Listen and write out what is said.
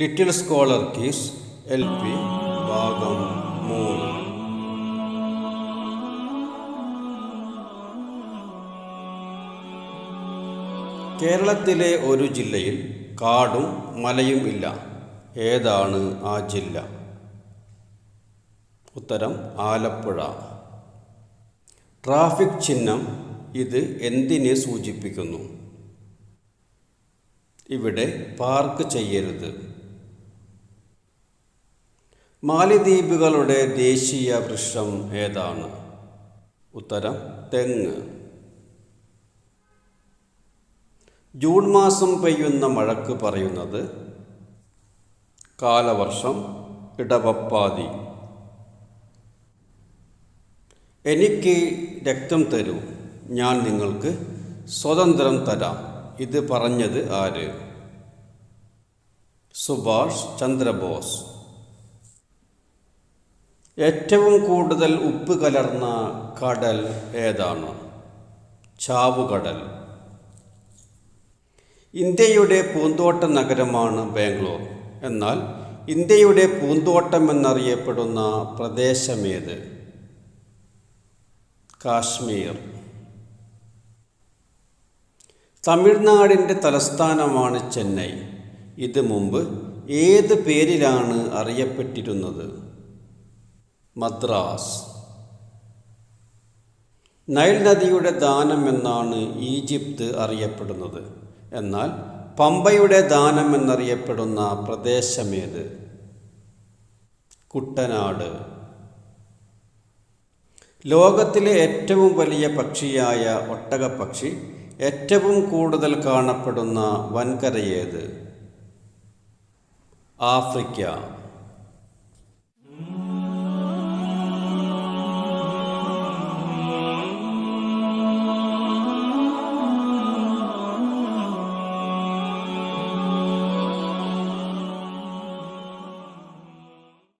Little scholar quiz L P ഭാഗം മൂന്ന്. കേരളത്തിലെ ഒരു ജില്ലയിൽ കാടും മലയും ഇല്ല. ഏതാണ് ആ ജില്ല? ഉത്തരം ആലപ്പുഴ. ട്രാഫിക് ചിഹ്നം ഇത് എന്തിനെ സൂചിപ്പിക്കുന്നു? ഇവിടെ പാർക്ക് ചെയ്യരുത്. മാലിദ്വീപുകളുടെ ദേശീയ വൃക്ഷം ഏതാണ്? ഉത്തരം തെങ്ങ്. ജൂൺ മാസം പെയ്യുന്ന മഴക്ക് പറയുന്നത് കാലവർഷം ഇടവപ്പാതി. എനിക്ക് രക്തം തരൂ ഞാൻ നിങ്ങൾക്ക് സ്വതന്ത്രം തരാം. ഇത് പറഞ്ഞത് ആര്? സുഭാഷ് ചന്ദ്രബോസ്. ഏറ്റവും കൂടുതൽ ഉപ്പ് കലർന്ന കടൽ ഏതാണ്? ചാവുകടൽ. ഇന്ത്യയുടെ പൂന്തോട്ട നഗരമാണ് ബാംഗ്ലൂർ. എന്നാൽ ഇന്ത്യയുടെ പൂന്തോട്ടം എന്നറിയപ്പെടുന്ന പ്രദേശമേത് കാശ്മീർ. തമിഴ്നാടിന്റെ തലസ്ഥാനമാണ് ചെന്നൈ. ഇത് മുമ്പ് ഏത് പേരിലാണ് അറിയപ്പെട്ടിരുന്നത്? മദ്രാസ്. നൈൽ നദിയുടെ ദാനം എന്നാണ് ഈജിപ്ത് അറിയപ്പെടുന്നത്. എന്നാൽ പമ്പയുടെ ദാനം എന്നറിയപ്പെടുന്ന പ്രദേശമേത്? കുട്ടനാട്. ലോകത്തിലെ ഏറ്റവും വലിയ പക്ഷിയായ ഒട്ടകപ്പക്ഷി ഏറ്റവും കൂടുതൽ കാണപ്പെടുന്ന വൻകരയേത്? ആഫ്രിക്ക.